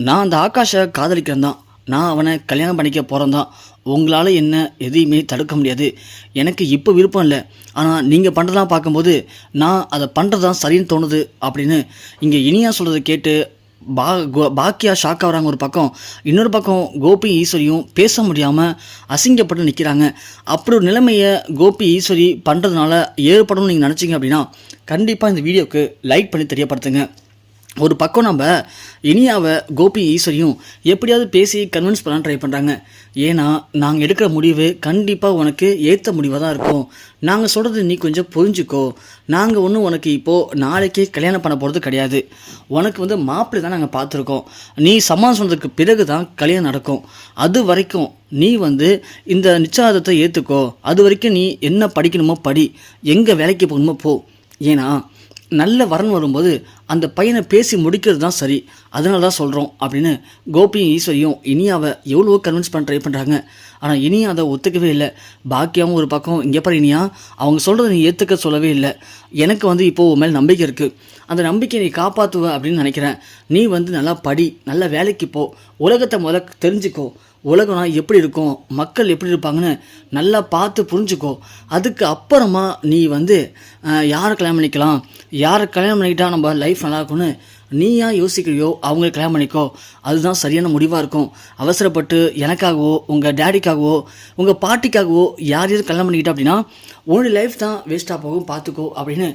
நான் அந்த ஆகாஷை காதலிக்கிறேன் தான் நான் அவனை கல்யாணம் பண்ணிக்க போகிறேன் தான் உங்களால் என்ன எதையுமே தடுக்க முடியாது. எனக்கு இப்போ விருப்பம் இல்லை. ஆனால் நீங்கள் பண்ணுறதெல்லாம் பார்க்கும்போது நான் அதை பண்ணுறது தான் சரின்னு தோணுது அப்படின்னு இங்கே இனியா சொல்கிறத கேட்டு பா கோ- பாக்கியா ஷாக் ஆகிறாங்க ஒரு பக்கம். இன்னொரு பக்கம் கோபி ஈஸ்வரியும் பேச முடியாமல் அசிங்கப்பட்டு நிற்கிறாங்க அப்படி ஒரு நிலைமையை கோபி ஈஸ்வரி பண்ணுறதுனால ஏற்படும் நீங்கள் நினச்சிங்க அப்படின்னா கண்டிப்பாக இந்த வீடியோவுக்கு லைக் பண்ணி தெரியப்படுத்துங்க. ஒரு பக்கம் நம்ம இனியாவை கோபி ஈஸ்வரியும் எப்படியாவது பேசி கன்வின்ஸ் பண்ண ட்ரை பண்ணுறாங்க ஏன்னா நாங்கள் எடுக்கிற முடிவு கண்டிப்பாக உனக்கு ஏற்ற முடிவாக தான் இருக்கும். நாங்கள் சொல்கிறது நீ கொஞ்சம் புரிஞ்சுக்கோ. நாங்கள் ஒன்றும் உனக்கு இப்போது நாளைக்கே கல்யாணம் பண்ண போகிறது கிடையாது. உனக்கு வந்து மாப்பிள்ளை தான் நாங்கள் பார்த்துருக்கோம். நீ சமாதானம் சொன்னதுக்கு பிறகு தான் கல்யாணம் நடக்கும். அது வரைக்கும் நீ வந்து இந்த நிச்சயதார்த்தத்தை ஏற்றுக்கோ அது வரைக்கும் நீ என்ன படிக்கணுமோ படி. எங்கே வேலைக்கு போகணுமோ போ. ஏன்னா நல்ல வரன் வரும்போது அந்த பையனை பேசி முடிக்கிறது தான் சரி. அதனால தான் சொல்கிறோம் அப்படின்னு கோபியும் ஈஸ்வரியும் இனியாவை எவ்வளவோ கன்வின்ஸ் பண்ண ட்ரை பண்ணுறாங்க ஆனால் இனியும் அதை ஒத்துக்கவே இல்லை. பாக்கியாவும் ஒரு பக்கம் இங்கே பாரு இனியா அவங்க சொல்கிறத நீ ஏற்றுக்க சொல்லவே இல்லை. எனக்கு வந்து இப்போது உன் மேல் நம்பிக்கை இருக்குது அந்த நம்பிக்கையை நீ காப்பாற்றுவ அப்படின்னு நினைக்கிறேன். நீ வந்து நல்லா படி நல்ல வேலைக்கு போ. உலகத்தை முதல்ல தெரிஞ்சுக்கோ. உலகம்னா எப்படி இருக்கும்? மக்கள் எப்படி இருப்பாங்கன்னு நல்லா பார்த்து புரிஞ்சுக்கோ. அதுக்கு அப்புறமா நீ வந்து யாரை கல்யாணம் பண்ணிக்கலாம்? யாரை கல்யாணம் பண்ணிக்கிட்டால் நம்ம லைஃப் நல்லா இருக்கும்னு நீ ஏன் யோசிக்கிறியோ அவங்களை கல்யாணம் பண்ணிக்கோ. அதுதான் சரியான முடிவாக இருக்கும். அவசரப்பட்டு எனக்காகவோ உங்கள் டேடிக்காகவோ உங்கள் பாட்டிக்காகவோ யார் யார் கல்யாணம் பண்ணிக்கிட்டா அப்படின்னா உன்னோட லைஃப் தான் வேஸ்ட்டாக போகும் பார்த்துக்கோ அப்படின்னு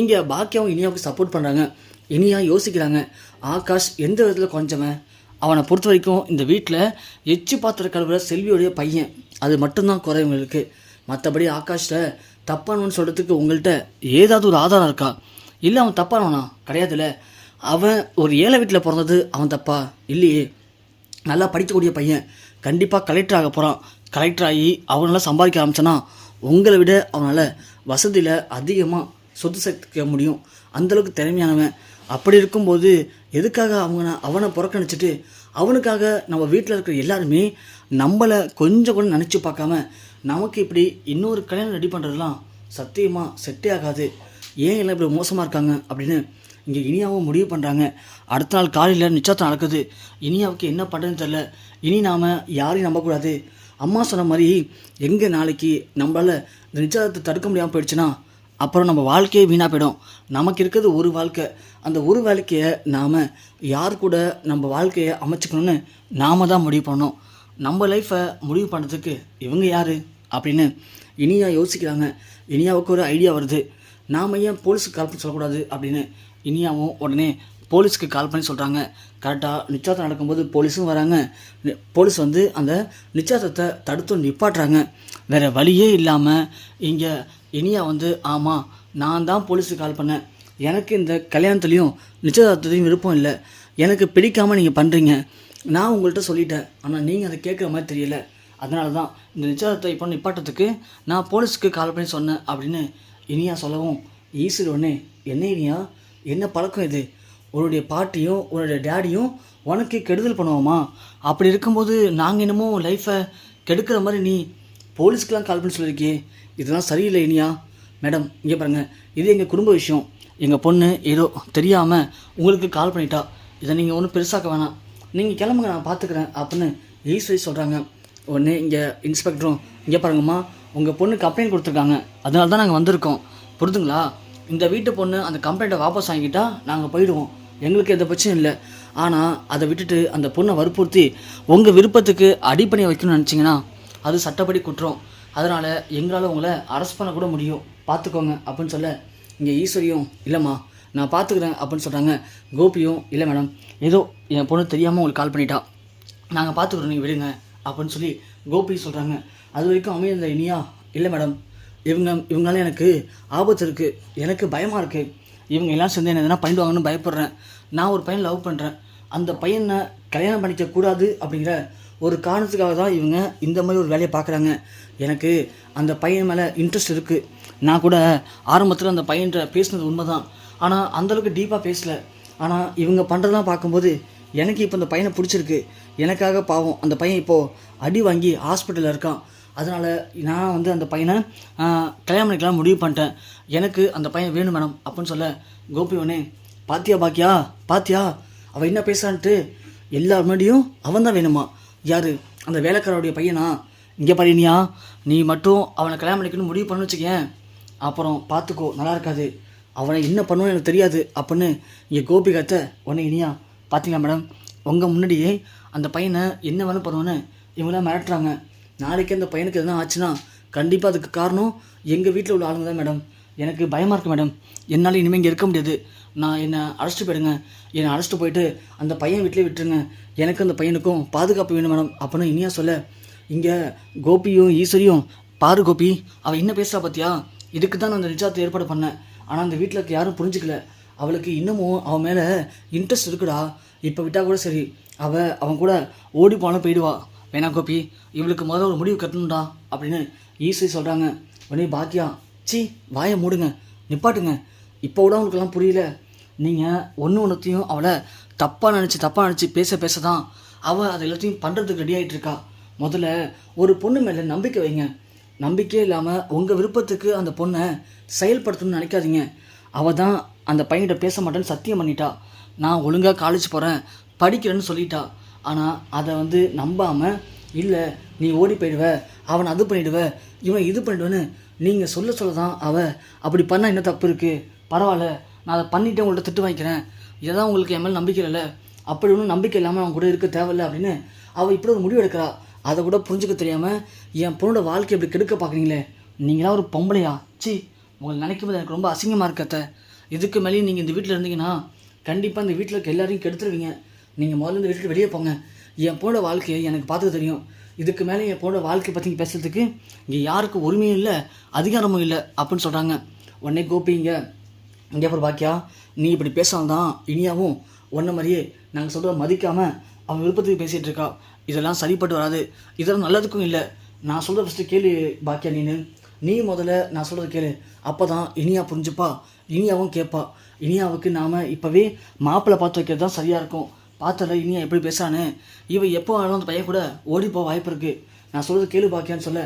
இங்கே பாக்கியாவும் இனியாவுக்கு சப்போர்ட் பண்ணுறாங்க இனியா யோசிக்கிறாங்க. ஆகாஷ் எந்த விதத்தில் கொஞ்சவன் அவனை பொறுத்த வரைக்கும் இந்த வீட்டில் எச்சு பாத்திர கழுவுற செல்வியோடைய பையன். அது மட்டும்தான் குறை இவங்களுக்கு. மற்றபடி ஆகாஷில் தப்பானவன் சொல்கிறதுக்கு உங்கள்கிட்ட ஏதாவது ஒரு ஆதாரம் இருக்கா? இல்லை அவன் தப்பானவனா? கிடையாதுல்ல. அவன் ஒரு ஏழை வீட்டில் பிறந்தது அவன் தப்பா? இல்லையே. நல்லா படிக்கக்கூடிய பையன். கண்டிப்பாக கலெக்டர் ஆக போகிறான் கலெக்டர் ஆகி அவனால் சம்பாதிக்க ஆரம்பிச்சானா? உங்களை விட அவனால் வசதியில் அதிகமாக சொத்து சேர்க்க முடியும். அந்தளவுக்கு திறமையானவன். அப்படி இருக்கும்போது எதுக்காக அவங்க அவனை புறக்கணிச்சிட்டு அவனுக்காக நம்ம வீட்டில் இருக்கிற எல்லாருமே நம்மளை கொஞ்சம் கூட நினச்சி பார்க்காம நமக்கு இப்படி இன்னொரு கல்யாணம் ரெடி பண்ணுறதுலாம் சத்தியமாக செட்டே ஆகாது. ஏன் எல்லாம் இப்படி மோசமாக இருக்காங்க அப்படின்னு இங்கே இனியாவும் முடிவு பண்ணுறாங்க அடுத்த நாள் காலையில் நிச்சயத்தம் நடக்குது. இனியாவுக்கு என்ன பண்ணுறதுன்னு தெரில இனி நாம் யாரையும் நம்பக்கூடாது. அம்மா சொன்ன மாதிரி எங்கே நாளைக்கு நம்மளால் இந்த நிச்சயத்தை தடுக்க முடியாமல் போயிடுச்சுன்னா அப்புறம் நம்ம வாழ்க்கையே வீணாக போயிடும். நமக்கு இருக்கிறது ஒரு வாழ்க்கை. அந்த ஒரு வாழ்க்கையை நாம் யார் கூட நம்ம வாழ்க்கையை அமைச்சுக்கணும்னு நாம தான் முடிவு பண்ணணும். நம்ம லைஃப்பை முடிவு பண்ணுறதுக்கு இவங்க யார்? அப்படின்னு இனியா யோசிக்கிறாங்க. இனியாவுக்கு ஒரு ஐடியா வருது. நாம் ஏன் போலீஸுக்கு கால் பண்ணி சொல்லக்கூடாது அப்படின்னு இனியாவும் உடனே போலீஸ்க்கு கால் பண்ணி சொல்கிறாங்க கரெக்டாக நிச்சயத்தம் நடக்கும்போது போலீஸும் வராங்க. போலீஸ் வந்து அந்த நிச்சயத்தத்தை தடுத்து நிப்பாட்டுறாங்க. வேறு வழியே இல்லாமல் இங்கே இனியா வந்து ஆமாம் நான் தான் போலீஸுக்கு கால் பண்ணேன். எனக்கு இந்த கல்யாணத்துலேயும் நிச்சயதார்த்தத்தையும் விருப்பம் இல்லை. எனக்கு பிடிக்காமல் நீங்கள் பண்ணுறீங்க நான் உங்கள்கிட்ட சொல்லிட்டேன். ஆனால் நீங்கள் அதை கேட்குற மாதிரி தெரியல. அதனால தான் இந்த நிச்சயதார்த்தத்தை இப்போ நிப்பாட்டத்துக்கு நான் போலீஸுக்கு கால் பண்ணி சொன்னேன் அப்படின்னு இனியா சொல்லவும் ஈஸியில் உடனே என்ன இனியா? என்ன பழக்கம் இது? உன்னுடைய பாட்டியும் உன்னுடைய டேடியும் உனக்கு கெடுதல் பண்ணுவோமா? அப்படி இருக்கும்போது நாங்கள் என்னமோ லைஃப்பை கெடுக்கிற மாதிரி நீ போலீஸ்க்கெலாம் கால் பண்ணி சொல்லியிருக்கே இதெல்லாம் சரியில்லை இனியா. மேடம் இங்கே பாருங்கள் இது எங்கள் குடும்ப விஷயம். எங்கள் பொண்ணு ஏதோ தெரியாமல் உங்களுக்கு கால் பண்ணிட்டா. இதை நீங்கள் ஒன்றும் பெருசாக்க வேணாம். நீங்கள் கிளம்புங்க நான் பார்த்துக்கிறேன் அப்படின்னு ஈஸ்வரி சொல்கிறாங்க உடனே இங்கே இன்ஸ்பெக்டரும் இங்கே பாருங்கம்மா உங்கள் பொண்ணு கம்ப்ளைண்ட் கொடுத்துருக்காங்க. அதனால தான் நாங்கள் வந்திருக்கோம். புரிதுங்களா? இந்த வீட்டு பொண்ணு அந்த கம்ப்ளைண்ட்டை வாபஸ் வாங்கிட்டா நாங்கள் போயிடுவோம். எங்களுக்கு எந்த பிரச்சனையும் இல்லை. ஆனால் அதை விட்டுட்டு அந்த பொண்ணை வற்புறுத்தி உங்கள் விருப்பத்துக்கு அடிப்பணியை வைக்கணும்னு நினச்சிங்கன்னா அது சட்டப்படி குற்றம். அதனால் எங்களால் உங்களை அரெஸ்ட் பண்ண கூட முடியும். பார்த்துக்கோங்க அப்படின்னு சொல்ல இங்கே ஈஸ்வரியும் இல்லைம்மா நான் பார்த்துக்கிறேன் அப்படின்னு சொல்கிறாங்க கோபியும் இல்லை மேடம் ஏதோ என் பொண்ணு தெரியாமல் உங்களுக்கு கால் பண்ணிட்டா. நாங்கள் பார்த்துக்குறோம் நீங்கள் விடுங்க அப்படின்னு சொல்லி கோபி சொல்கிறாங்க அது வரைக்கும் அமைந்த இனியா இல்லை மேடம் இவங்க இவங்களால எனக்கு ஆபத்து இருக்குது எனக்கு பயமாக இருக்குது இவங்க எல்லாம் சேர்ந்து என்ன எதனா பண்ணிடுவாங்கன்னு பயப்படுறேன். நான் ஒரு பையன் லவ் பண்ணுறேன் அந்த பையனை கல்யாணம் பண்ணிக்க கூடாது அப்படிங்கிற ஒரு காரணத்துக்காக தான் இவங்க இந்த மாதிரி ஒரு வேலையை பார்க்குறாங்க. எனக்கு அந்த பையன் மேலே இன்ட்ரெஸ்ட் இருக்குது நான் கூட ஆரம்பத்தில் அந்த பையன்கிட்ட பேசினது உண்மை தான் ஆனால் அந்தளவுக்கு டீப்பாக பேசலை. ஆனால் இவங்க பண்ணுறதெல்லாம் பார்க்கும்போது எனக்கு இப்போ அந்த பையனை பிடிச்சிருக்கு. எனக்காக பாவம். அந்த பையன் இப்போது அடி வாங்கி ஹாஸ்பிட்டலில் இருக்கான். அதனால் நான் வந்து அந்த பையனை கல்யாணம் பண்ணிக்கலாம் முடிவு பண்ணிட்டேன். எனக்கு அந்த பையன் வேணும் மேடம் அப்படின்னு சொல்ல கோபி உடனே பாத்தியா பாக்கியா? பாத்தியா? அவள் என்ன பேசுறான்ட்டு எல்லார் முன்னாடியும் அவன் தான் வேணுமா? யார்? அந்த வேலைக்காரோடைய பையனா? இங்கே பாரினியா நீ மட்டும் அவனை கல்யாணம் பண்ணிக்கணும்னு முடிவு பண்ணு வச்சுக்கேன் அப்புறம் பார்த்துக்கோ நல்லா இருக்காது. அவனை என்ன பண்ணுவோன்னு எனக்கு தெரியாது அப்படின்னு இங்கே கோபி கத்த உடனே இனியா பார்த்தீங்களா மேடம் உங்கள் முன்னாடியே அந்த பையனை என்ன வேணும் பண்ணுவோன்னு இவங்களாம் மிரட்டுறாங்க. நாளைக்கு அந்த பையனுக்கு எதுனா ஆச்சுன்னா கண்டிப்பாக அதுக்கு காரணம் எங்கள் வீட்டில் உள்ள ஆளுங்க தான் மேடம் எனக்கு பயமாக இருக்குது மேடம் என்னால் இனிமேல் இங்கே இருக்க முடியாது. நான் என்னை அழைச்சிட்டு போயிடுங்க. என்னை அழைச்சிட்டு போயிட்டு அந்த பையன் வீட்டிலே விட்டுருங்க. எனக்கு அந்த பையனுக்கும் பாதுகாப்பு வேணும் மேடம். அப்படின்னு இனியா சொல்ல. இங்கே கோபியும் ஈஸ்வரியும் பாரு கோபி அவள் என்ன பேசுகிறா பார்த்தியா இதுக்கு தான் நான் அந்த நிச்சயத்தை ஏற்பாடு பண்ணேன். ஆனால் அந்த வீட்டில் இருக்க யாரும் புரிஞ்சிக்கல. அவளுக்கு இன்னமும் அவன் மேலே இன்ட்ரெஸ்ட் இருக்குடா. இப்போ விட்டால் கூட சரி. அவள் அவன் கூட ஓடி போனால் போயிடுவா. வேணா கோபி இவளுக்கு முதல்ல ஒரு முடிவு கட்டணும்டா அப்படின்னு ஈஸ்வரி சொல்கிறாங்க உடனே பாக்கியா சி வாயை மூடுங்க. நிப்பாட்டுங்க. இப்போ கூட அவங்களுக்கெல்லாம் புரியல. நீங்கள் ஒன்று ஒன்றுத்தையும் அவளை தப்பாக நினச்சி தப்பாக நினச்சி பேச பேச தான் அவள் அதை எல்லாத்தையும் பண்ணுறதுக்கு ரெடி ஆகிட்டு இருக்கா. முதல்ல ஒரு பொண்ணு மேலே நம்பிக்கை வைங்க. நம்பிக்கையே இல்லாமல் உங்கள் விருப்பத்துக்கு அந்த பொண்ணை செயல்படுத்தணும்னு நினைக்காதீங்க. அவள் தான் அந்த பையன்கிட்ட பேச மாட்டேன்னு சத்தியம் பண்ணிட்டா. நான் ஒழுங்காக காலேஜ் போகிறேன் படிக்கிறேன்னு சொல்லிட்டா. ஆனால் அதை வந்து நம்பாமல் இல்லை நீ ஓடி போயிடுவ அவனை அது பண்ணிடுவ இவன் இது பண்ணிடுவேன்னு நீங்கள் சொல்ல சொல்ல தான் அவள் அப்படி பண்ணால் என்ன தப்பு இருக்குது பரவாயில்ல நான் அதை பண்ணிவிட்டு உங்கள்கிட்ட திட்டு வாங்கிக்கிறேன். இதான் உங்களுக்கு என் மேலே நம்பிக்கை இல்லை அப்படி ஒன்றும் நம்பிக்கை இல்லாமல் அவன் கூட இருக்க தேவையில்ல அப்படின்னு அவள் இப்படி ஒரு முடிவு எடுக்கிறா. அதை கூட புரிஞ்சுக்க தெரியாமல் என் பொண்ணோட வாழ்க்கை இப்படி கெடுக்க பார்க்குறீங்களே? நீங்களா ஒரு பொம்பளையா? சி உங்களை நினைக்கும் போது எனக்கு ரொம்ப அசிங்கமாக இருக்கத்த இதுக்கு மேலேயும் நீங்கள் இந்த வீட்டில் இருந்தீங்கன்னா கண்டிப்பாக இந்த வீட்டில் இருக்க எல்லாரையும் கெடுத்துருவீங்க. நீங்கள் முதல்ல இந்த வீட்டுக்கு வெளியே போங்க. என் பொண்ணோட வாழ்க்கையை எனக்கு பார்த்துக்க தெரியும். இதுக்கு மேலே என் பொண்ணோட வாழ்க்கை பற்றி பேசுறதுக்கு இங்கே யாருக்கும் உரிமையும் இல்லை அதிகாரமும் இல்லை அப்படின்னு சொல்கிறாங்க உடனே கோபிங்க. இங்கே அப்புறம் பாக்கியா நீ இப்படி பேசாம்தான் இனியாவும் ஒன்றை மாதிரியே நாங்கள் சொல்கிறத மதிக்காமல் அவன் விருப்பத்துக்கு பேசிகிட்டு இருக்கா. இதெல்லாம் சரிப்பட்டு வராது. இதெல்லாம் நல்லதுக்கும் இல்லை. நான் சொல்கிற ஃபஸ்ட்டு கேளு பாக்கியா நீனு. நீ முதல்ல நான் சொல்கிறது கேளு. அப்போ தான் இனியா புரிஞ்சுப்பா. இனியாவும் கேட்பா. இனியாவுக்கு நாம் இப்போவே மாப்பிள்ளை பார்த்து வைக்கிறது தான் சரியாக இருக்கும். பார்த்தல இனியா எப்படி பேசுறான்னு. இவன் எப்போ ஆனாலும் அந்த பையன் கூட ஓடி போக வாய்ப்பு இருக்குது நான் சொல்கிறது கேளு பாக்கியான்னு சொல்ல.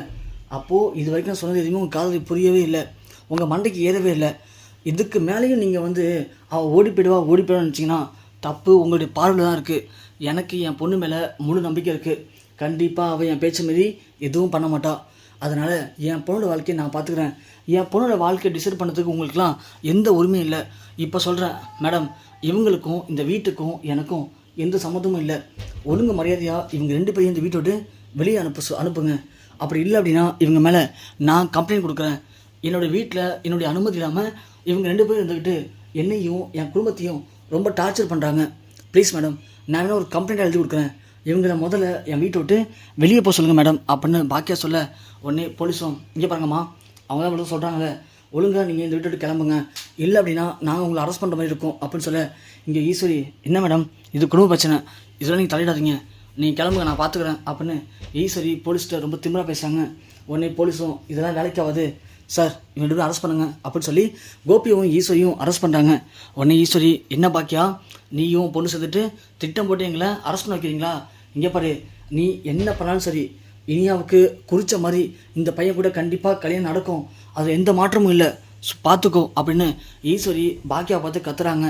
அப்போது இது வரைக்கும் நான் சொன்னது எதுவுமே உங்கள் காதலுக்கு புரியவே இல்லை. உங்கள் மண்டைக்கு ஏறவே இல்லை. இதுக்கு மேலேயும் நீங்கள் வந்து அவள் ஓடி போயிடுவா ஓடி போயிடுவான்னு நினச்சிங்கன்னா தப்பு உங்களுடைய பார்வையில் தான் இருக்குது எனக்கு என் பொண்ணு மேலே முழு நம்பிக்கை இருக்குது கண்டிப்பாக அவள் என் பேச்சு மீறி எதுவும் பண்ண மாட்டாள் அதனால் என் பொண்ணோட வாழ்க்கையை நான் பார்த்துக்கிறேன் என் பொண்ணோட வாழ்க்கையை டிசைட் பண்ணுறதுக்கு உங்களுக்குலாம் எந்த உரிமையும் இல்லை. இப்போ சொல்கிறேன் மேடம் இவங்களுக்கும் இந்த வீட்டுக்கும் எனக்கும் எந்த சம்மந்தமும் இல்லை. ஒழுங்கு மரியாதையாக இவங்க ரெண்டு பேரையும் இந்த வீட்டை விட்டு வெளியே அனுப்பு அனுப்புங்க. அப்படி இல்லை அப்படின்னா இவங்க மேலே நான் கம்ப்ளைண்ட் கொடுக்குறேன். என்னோடய வீட்டில் என்னுடைய அனுமதி இல்லாமல் இவங்க ரெண்டு பேரும் இருந்துக்கிட்டு என்னையும் என் குடும்பத்தையும் ரொம்ப டார்ச்சர் பண்ணுறாங்க ப்ளீஸ் மேடம் நான் வேணால் ஒரு கம்ப்ளைண்ட் எழுதி கொடுக்குறேன். இவங்கள முதல்ல என் வீட்டை விட்டு வெளியே போக சொல்லுங்கள் மேடம் அப்படின்னு பாக்கியா சொல்ல உடனே போலீஸும் இங்கே பாருங்கம்மா அவங்க தான் இவ்வளோ சொல்கிறாங்க ஒழுங்காக நீங்கள் இந்த வீட்டை விட்டு கிளம்புங்க. இல்லை அப்படின்னா நாங்கள் உங்களை அரெஸ்ட் பண்ணுற மாதிரி இருக்கும் அப்படின்னு சொல்ல இங்கே ஈஸ்வரி என்ன மேடம் இது குடும்ப பிரச்சனை. இதெல்லாம் நீங்கள் தலையிடாதீங்க. நீங்கள் கிளம்புங்க நான் பார்த்துக்குறேன் அப்படின்னு ஈஸ்வரி போலீஸ்கிட்ட ரொம்ப திமிராக பேசுகிறாங்க உடனே போலீஸும் இதெல்லாம் வேலைக்கு சார் இவன் ரெண்டு பேரும் அரெஸ்ட் பண்ணுங்க அப்படின்னு சொல்லி கோபியும் ஈஸ்வரியும் அரெஸ்ட் பண்ணுறாங்க உடனே ஈஸ்வரி என்ன பாக்கியா? நீயும் பொண்ணு சேர்த்துட்டு திட்டம் போட்டு எங்களை அரெஸ்ட் பண்ண வைக்கிறீங்களா? இங்கே பாரு நீ என்ன பண்ணாலும் சரி இனியாவுக்கு குறித்த மாதிரி இந்த பையன் கூட கண்டிப்பாக கல்யாணம் நடக்கும். அது எந்த மாற்றமும் இல்லை. பார்த்துக்கோ அப்படின்னு ஈஸ்வரி பாக்கியா பார்த்து கத்துறாங்க.